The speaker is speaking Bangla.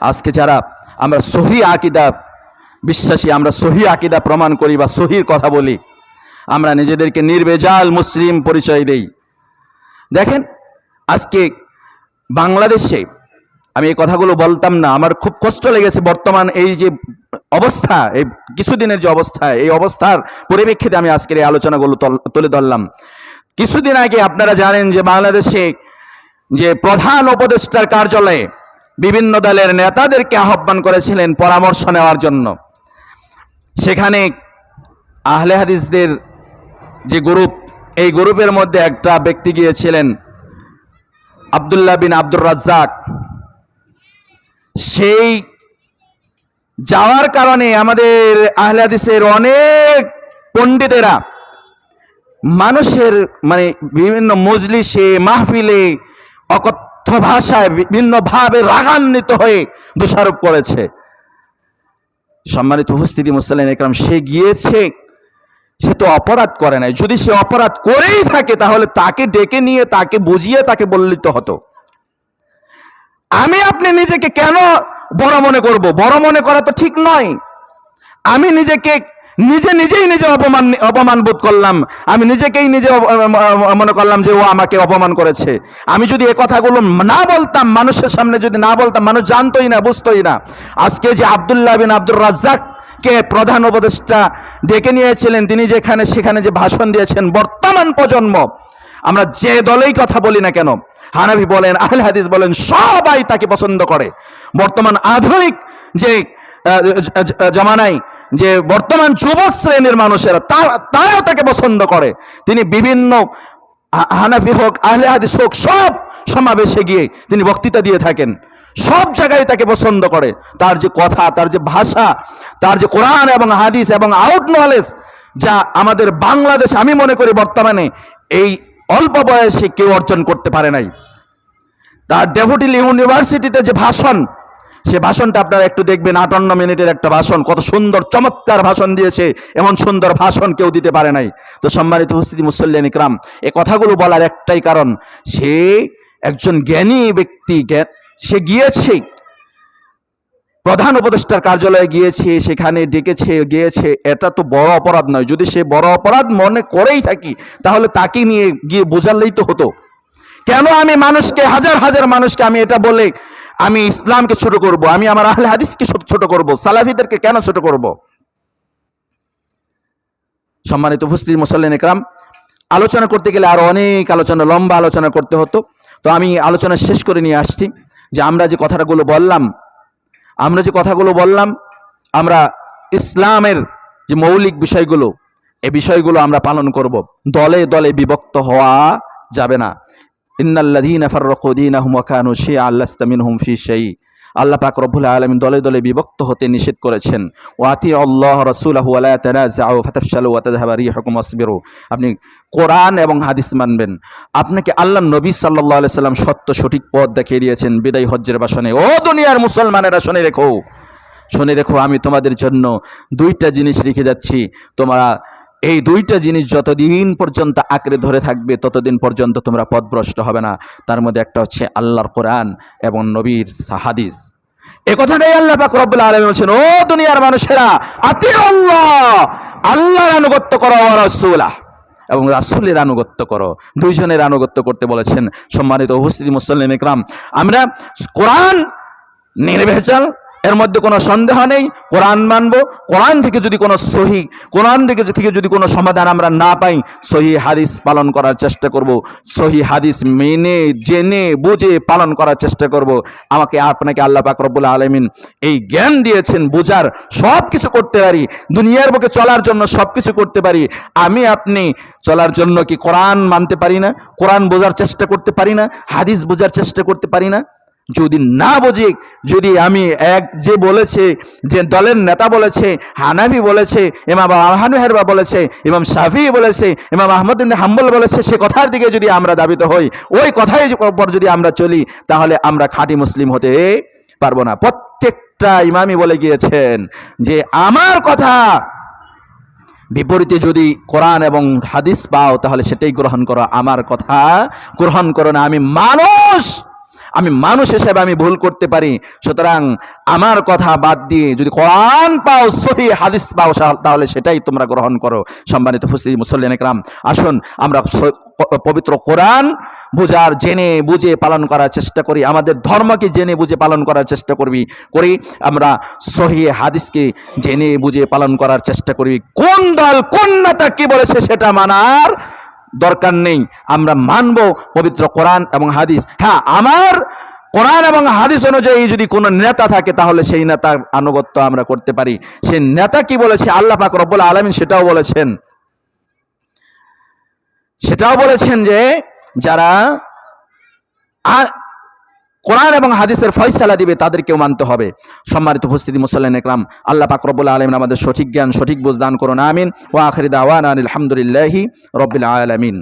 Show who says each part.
Speaker 1: আজকে যারা আমরা সহি আকিদা বিশ্বাসী, আমরা সহি আকিদা প্রমাণ করি বা সহির কথা বলি, আমরা নিজেদেরকে নির্বেজাল মুসলিম পরিচয় দেই। দেখেন, আজকে বাংলাদেশে, আমি এই কথাগুলো বলতাম না, আমার খুব কষ্ট লেগেছে বর্তমান এই যে অবস্থা, এই কিছুদিনের যে অবস্থা, এই অবস্থার পরিপ্রেক্ষিতে আমি আজকের এই আলোচনাগুলো তল- ধরলাম। কিছুদিন আগে আপনারা জানেন যে বাংলাদেশে যে প্রধান উপদেষ্টার কার্যালয়ে বিভিন্ন দলের নেতাদেরকে আহ্বান করেছিলেন পরামর্শ নেওয়ার জন্য। সেখানে আহলে হাদিসদের যে গ্রুপ, এই গ্রুপের মধ্যে একটা ব্যক্তি গিয়েছিলেন, আবদুল্লাহ বিন আব্দুর রাজ্জাক। সেই যাওয়ার কারণে আমাদের আহলে হাদিসের অনেক পণ্ডিতেরা মানুষের মানে বিভিন্ন মজলিসে, মাহফিলে অকথ্য ভাষায় বিভিন্নভাবে রাগান্বিত হয়ে দোষারোপ করেছে। সম্মানিত উপস্থিতি মুসলিম একরাম, সে গিয়েছে, সে তো অপরাধ করে নাই। যদি সে অপরাধ করেই থাকে, তাহলে তাকে ডেকে নিয়ে, তাকে বুঝিয়ে, তাকে বললিত হতো। আমি আপনি নিজেকে কেন বড় মনে করব? বড় মনে করা তো ঠিক নয়। আমি নিজেকে নিজে নিজেই নিজে অপমান অপমান বোধ করলাম। আমি নিজেকেই নিজে মনে করলাম যে ও আমাকে অপমান করেছে। আমি যদি এ কথাগুলো না বলতাম, মানুষের সামনে যদি না বলতাম, মানুষ জানতোই না, বুঝতোই না। আজকে যে আবদুল্লাহ বিন আব্দুর রাজ্জাক কে প্রধান উপদেষ্টা ডেকে নিয়েছিলেন, তিনি যেখানে সেখানে যে ভাষণ দিয়েছেন, বর্তমান প্রজন্ম, আমরা যে দলেই কথা বলি না কেন হানাবি বলেন, আহলে হাদিস বলেন, সবাই তাকে পছন্দ করে। বর্তমান আধুনিক যে জমানায় যে বর্তমান যুবক শ্রেণির মানুষেরা তারাও তাকে পছন্দ করে। তিনি বিভিন্ন হানাফি হোক, আহলে হাদিস হোক, সব সমাবেশে গিয়ে তিনি বক্তৃতা দিয়ে থাকেন। সব জায়গায় তাকে পছন্দ করে। তার যে কথা, তার যে ভাষা, তার যে কোরআন এবং হাদিস এবং আউট নলেজ, যা আমাদের বাংলাদেশ, আমি মনে করি বর্তমানে এই অল্প বয়সে কেউ অর্জন করতে পারে নাই। তার ডেভোটিল ইউনিভার্সিটিতে যে ভাষণ সে ভাষণটা আপনারা একটু দেখবেন, আটান্ন মিনিটের একটা ভাষণ, কত সুন্দর, চমৎকার ভাষণ দিয়েছে। এমন সুন্দর ভাষণ কেউ দিতে পারে নাই। তো সম্মানিত উপস্থিতি মুসল্লিয়ান ইকরাম এ কথাগুলো বলার একটাই কারণ, সে একজন জ্ঞানী ব্যক্তি সে গিয়েছে, প্রধান উপদেষ্টার কার্যালয়ে গিয়েছে, সেখানে ডেকেছে, গিয়েছে, এটা তো বড় অপরাধ নয়। যদি সে বড় অপরাধ মনে করেই থাকি, তাহলে তাকে নিয়ে গিয়ে বোঝালেই তো হতো। কেন আমি মানুষকে, হাজার হাজার মানুষকে আমি এটা বলে আমি ইসলামকে ছোট করব, আমি আমার আহলে হাদিসকে ছোট- করব, সালাফিদেরকে কেন ছোট করব? সম্মানিত উপস্থিতি মুসল্লিন একরাম, আলোচনা করতে গেলে আরও অনেক আলোচনা, লম্বা আলোচনা করতে হতো। তো আমি আলোচনা শেষ করে নিয়ে আসছি যে আমরা যে কথাগুলো বললাম, আমরা যে কথাগুলো বললাম, আমরা ইসলামের যে মৌলিক বিষয়গুলো এই বিষয়গুলো আমরা পালন করব। দলে দলে বিভক্ত হওয়া যাবে না। ইন্নাল্লাযীনা ফাররাকু দীনাহুম ওয়া কানু শিয়আন লাস্তা মিনহুম ফি শাই আল্লাহ পাক রব্বুল আলামিন দলে দলে বিভক্ত হতে নিষেধ করেছেন। ওয়া আতিউল্লাহ রাসূলাহু ওয়া লা তানাযাউ ফাতাফশালু ওয়া তাযহাবা রিহুকুম ওয়াসবিরু আপনি কোরআন এবং হাদিস মানবেন। আপনাকে আল্লাহ নবী আলাইহি সাল্লাম সত্য সঠিক পথ দেখিয়ে দিয়েছেন। বিদায় হজ্জের ভাষণে। ও দুনিয়ার মুসলমানেরা, শুনে রেখো। শুনে রেখো, আমি তোমাদের জন্য দুইটা জিনিস রেখে যাচ্ছি। তোমরা এই দুইটা জিনিস যতদিন পর্যন্ত আঁকড়ে ধরে থাকবে, ততদিন পর্যন্ত তোমরা পথভ্রষ্ট হবে না। তার মধ্যে একটা হচ্ছে আল্লাহর কোরআন এবং নবীর সাহাদিস এ কথাটাই আল্লাহ পাক রব্বুল আলামিন বলছেন, ও দুনিয়ার মানুষেরা আতি আল্লাহ। আল্লাহর আনুগত্য করো, ওয়া রাসূলাহ। এবং রাসূলের আনুগত্য করো। দুইজনের আনুগত্য করতে বলেছেন সম্মানিত উপস্থিতি মুসল্লিম ইকরাম। আমরা কোরআন নির্ভেজাল এর মধ্যে কোনো সন্দেহ নেই, কোরআন মানব, কোরআন থেকে যদি কোনো সহি, কোরআন থেকে থেকে যদি কোনো সমাধান আমরা না পাই, সহি হাদিস পালন করার চেষ্টা করব, সহি হাদিস মেনে, জেনে, বুঝে পালন করার চেষ্টা করব। আমাকে আপনাকে আল্লাহ পাক রব্বুল আলমিন এই জ্ঞান দিয়েছেন, বোঝার সব কিছু করতে পারি, দুনিয়ার বুকে চলার জন্য সব কিছু করতে পারি। আমি, আপনি চলার জন্য কি কোরআন মানতে পারি না? কোরআন বোঝার চেষ্টা করতে পারি না? হাদিস বোঝার চেষ্টা করতে পারি না? যদি না বুঝি, যদি আমি এক যে বলেছে, যে দলের নেতা বলেছে, হানাফি বলেছে, ইমাম আহানুহেরবা বলেছে, ইমাম শাফি বলেছে, ইমাম আহমদ হাম্বল বলেছে, সে কথার দিকে যদি আমরা দাবিত হই, ওই কথাই উপর যদি আমরা চলি, তাহলে আমরা খাঁটি মুসলিম হতে পারব না। প্রত্যেকটা ইমামই বলে গিয়েছেন যে, আমার কথা বিপরীতে যদি কোরআন এবং হাদিস পাও, তাহলে সেটাই গ্রহণ করো। আমার কথা গ্রহণ করো না। আমি মানুষ আমি মানুষ হিসেবে আমি ভুল করতে পারি। সুতরাং আমার কথা বাদ দিয়ে যদি কোরআন পাও, সহি হাদিস পাও তাহলে সেটাই তোমরা গ্রহণ করো। সম্মানিত ফুসি মুসল্লিন একরাম, আসুন আমরা পবিত্র কোরআন বুঝার, জেনে বুঝে পালন করার চেষ্টা করি। আমাদের ধর্মকে জেনে বুঝে পালন করার চেষ্টা করবি, করি। আমরা সহি হাদিসকে জেনে বুঝে পালন করার চেষ্টা করি। কোন দল কোন নেতা কি বলেছে সেটা মানার দরকার নেই। আমরা মানব পবিত্র কোরআন এবং হাদিস। হ্যাঁ আমার কোরআন এবং হাদিস অনুযায়ী যদি কোনো নেতা থাকে, তাহলে সেই নেতার আনুগত্য আমরা করতে পারি। সেই নেতা কি বলেছে? আল্লাহ পাক রব্বুল আলমিন সেটাও বলেছেন। সেটাও বলেছেন যে, যারা কোরআন এবং হাদিসের ফয়সালা দিবে, তাদেরকেও মানতে হবে। সম্মানিত উপস্থিতি মুসল্লান একরাম, আল্লাহ পাক রব্বুল আলমিন আমাদের সঠিক জ্ঞান, সঠিক বুঝদান করুন, আমিন। ওয়া আখরিদা আওয়ান আলহামদুলিল্লাহি রব্বিল আলামিন।